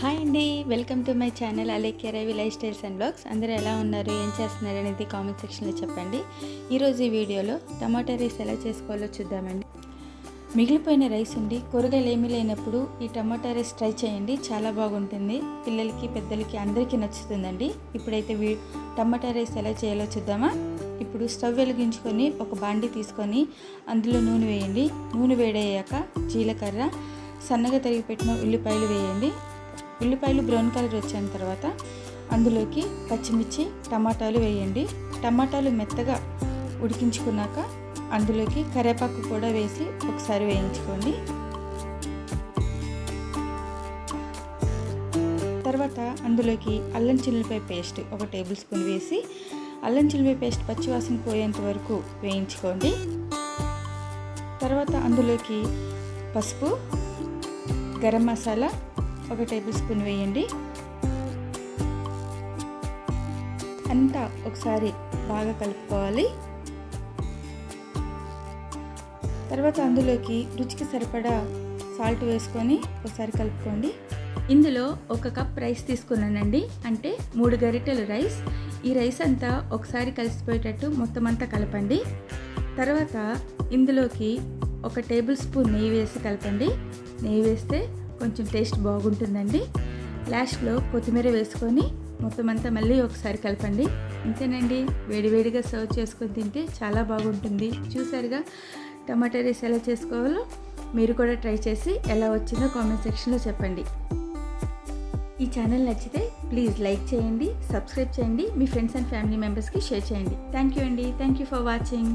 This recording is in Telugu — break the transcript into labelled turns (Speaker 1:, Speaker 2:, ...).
Speaker 1: హాయ్ అండి వెల్కమ్ టు మై ఛానల్ అలే Ravi lifestyles and blogs. అందరూ ఎలా ఉన్నారు ఏం చేస్తున్నారు అనేది కామెంట్ సెక్షన్లో చెప్పండి. ఈరోజు ఈ వీడియోలో టమాటా రైస్ ఎలా చేసుకోవాలో చూద్దామండి. మిగిలిపోయిన రైస్ ఉండి కూరగాయలు ఏమీ లేనప్పుడు ఈ టమాటా రైస్ ట్రై చేయండి చాలా బాగుంటుంది. పిల్లలకి పెద్దలకి అందరికీ నచ్చుతుందండి. ఇప్పుడైతే వీ టమాటా రైస్ ఎలా చేయాలో చూద్దామా. ఇప్పుడు స్టవ్ వెలిగించుకొని ఒక బాండి తీసుకొని అందులో నూనె వేయండి. నూనె వేడయ్యాక జీలకర్ర సన్నగా తరిగి పెట్టిన ఉల్లిపాయలు వేయండి. ఉల్లిపాయలు బ్రౌన్ కలర్ వచ్చిన తర్వాత అందులోకి పచ్చిమిర్చి టమాటాలు వేయండి. టమాటాలు మెత్తగా ఉడికించుకున్నాక అందులోకి కరివేపాకు కూడా వేసి ఒకసారి వేయించుకోండి. తర్వాత అందులోకి అల్లం చిల్లిపాయ పేస్ట్ ఒక టేబుల్ స్పూన్ వేసి అల్లం చిల్లిపాయ పేస్ట్ పచ్చివాసన పోయేంత వరకు వేయించుకోండి. తర్వాత అందులోకి పసుపు గరం మసాలా ఒక టేబుల్ స్పూన్ వేయండి. అంతా ఒకసారి బాగా కలుపుకోవాలి. తర్వాత అందులోకి రుచికి సరిపడా సాల్ట్ వేసుకొని ఒకసారి కలుపుకోండి. ఇందులో ఒక కప్ రైస్ తీసుకున్నానండి. అంటే మూడు గరిటెలు రైస్. ఈ రైస్ అంతా ఒకసారి కలిసిపోయేటట్టు మొత్తం అంతా కలపండి. తర్వాత ఇందులోకి ఒక టేబుల్ స్పూన్ నెయ్యి వేసి కలపండి. నెయ్యి వేస్తే కొంచెం టేస్ట్ బాగుంటుందండి. లాస్ట్లో కొత్తిమీర వేసుకొని మొత్తం అంతా మళ్ళీ ఒకసారి కలపండి. అంతేనండి వేడివేడిగా సర్వ్ చేసుకొని తింటే చాలా బాగుంటుంది. చూసారుగా? టమాటా రైస్ ఎలా చేసుకోవాలో మీరు కూడా ట్రై చేసి ఎలా వచ్చిందో కామెంట్ సెక్షన్లో చెప్పండి. ఈ ఛానల్ నచ్చితే ప్లీజ్ లైక్ చేయండి సబ్స్క్రైబ్ చేయండి మీ ఫ్రెండ్స్ అండ్ ఫ్యామిలీ మెంబర్స్కి షేర్ చేయండి. థ్యాంక్ యూ అండి. Thank you for watching.